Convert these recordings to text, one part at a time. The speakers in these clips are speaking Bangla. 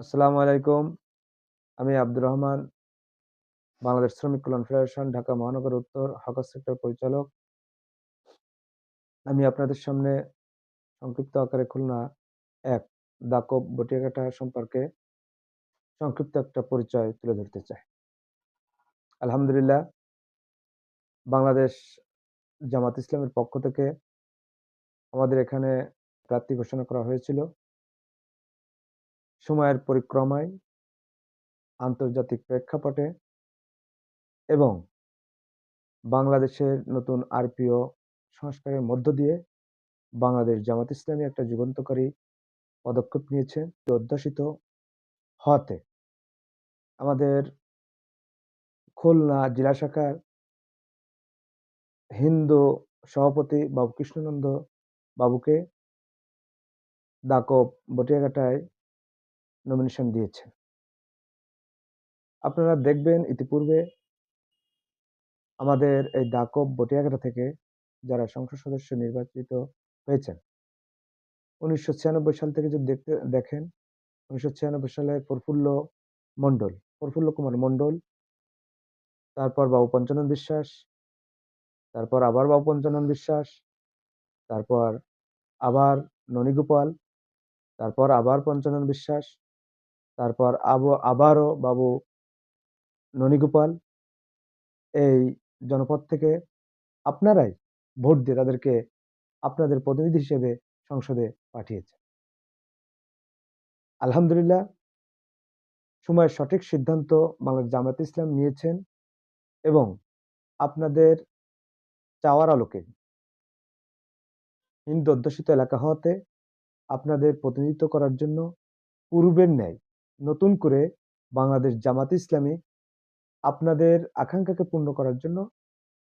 আসসালামু আলাইকুম। আমি আব্দুর রহমান। বাংলাদেশ শ্রমিক কল্যাণ ফেডারেশন, ঢাকা মহানগর উত্তর, হকার সেক্টর পরিচালক। আমি আপনাদের সামনে সংক্ষিপ্ত আকারে খুলনা ১ দাকব বটিয়াঘাটা সম্পর্কে সংক্ষিপ্ত একটা পরিচয় তুলে ধরতে চাই। আলহামদুলিল্লাহ, বাংলাদেশ জামাত ইসলামের পক্ষ থেকে আমাদের এখানে প্রার্থী ঘোষণা করা হয়েছিল। সময়ের পরিক্রমায়, আন্তর্জাতিক প্রেক্ষাপটে এবং বাংলাদেশের নতুন আরপিও সংস্কারের মধ্য দিয়ে বাংলাদেশ জামাত ইসলামী একটা যুগান্তকারী পদক্ষেপ নিয়েছে। অধ্যাসিত হওয়াতে আমাদের খুলনা জেলা শাখার হিন্দু সভাপতি বাবু কৃষ্ণনন্দ বাবুকে দাকব বটিয়াঘাটায় নমিনেশন দিয়েছে। আপনারা দেখবেন ইতিপূর্বে আমাদের এই দাকব বটিয়াঘাটা থেকে যারা সংসদ সদস্য নির্বাচিত হয়েছেন, উনিশশো ছিয়ানব্বই সাল থেকে যদি দেখতে, দেখেন, উনিশশো ছিয়ানব্বই সালে প্রফুল্ল মণ্ডল, প্রফুল্ল কুমার মণ্ডল, তারপর বাবু পঞ্চানন বিশ্বাস, তারপর আবার বাবু পঞ্চানন বিশ্বাস, তারপর আবার ননীগোপাল, তারপর আবার পঞ্চানন বিশ্বাস তারপর আবু, আবারও বাবু ননীগোপাল, এই জনপদ থেকে আপনারাই ভোট দিয়ে তাদেরকে আপনাদের প্রতিনিধি হিসেবে সংসদে পাঠিয়েছে আলহামদুলিল্লাহ, সময়ের সঠিক সিদ্ধান্ত বাংলাদেশ জামাত ইসলাম নিয়েছেন এবং আপনাদের চাওয়ার আলোকে হিন্দু অধ্যুষিত এলাকা হওয়াতে আপনাদের প্রতিনিধিত্ব করার জন্য পূর্বের ন্যায় নতুন করে বাংলাদেশ জামাত ইসলামী আপনাদের আকাঙ্ক্ষাকে পূর্ণ করার জন্য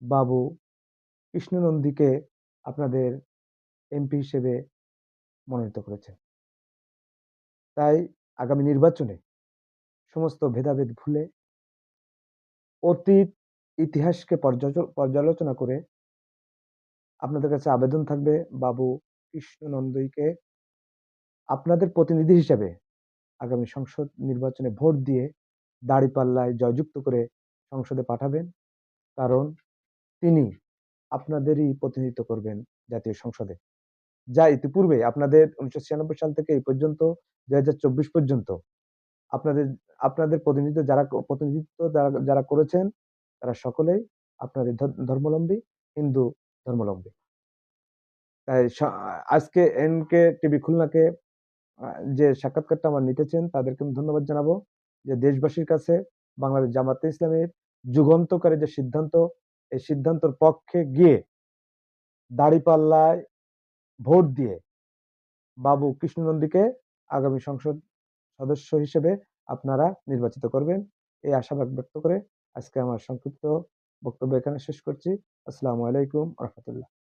বাবু কৃষ্ণনন্দীকে আপনাদের এমপি হিসেবে মনোনীত করেছে তাই আগামী নির্বাচনে সমস্ত ভেদাভেদ ভুলে অতীত ইতিহাসকে পর্যালোচনা করে আপনাদের কাছে আবেদন থাকবে বাবু কৃষ্ণনন্দীকে আপনাদের প্রতিনিধি হিসেবে আগামী সংসদ নির্বাচনে ভোট দিয়ে দাড়িপাল্লায় জয়যুক্ত করে সংসদে পাঠাবেন। কারণ তিনি আপনাদেরই প্রতিনিধিত্ব করবেন জাতীয় সংসদে। যা ইতিপূর্বে আপনাদের উনিশশো ছিয়ানব্বই সাল থেকে এই পর্যন্ত, দুই হাজার চব্বিশ পর্যন্ত আপনাদের আপনাদের প্রতিনিধিত্ব যারা প্রতিনিধিত্ব যারা করেছেন, তারা সকলেই আপনাদের ধর্মলম্বী হিন্দু ধর্মলম্বী তাই আজকে এনকে টিভি খুলনাকে যে সাক্ষাৎকারটা আমার নিতেছেন, তাদেরকে আমি ধন্যবাদ জানাব যে দেশবাসীর কাছে বাংলাদেশ জামাতে ইসলামের যুগান্তকারী যে সিদ্ধান্ত, এই সিদ্ধান্তর পক্ষে গিয়ে দাড়িপাল্লায় ভোট দিয়ে বাবু কৃষ্ণনন্দীকে আগামী সংসদ সদস্য হিসেবে আপনারা নির্বাচিত করবেন। এই আশাবাদ ব্যক্ত করে আজকে আমার সংক্ষিপ্ত বক্তব্য এখানে শেষ করছি। আসসালামু আলাইকুম রহমতুল্লাহ।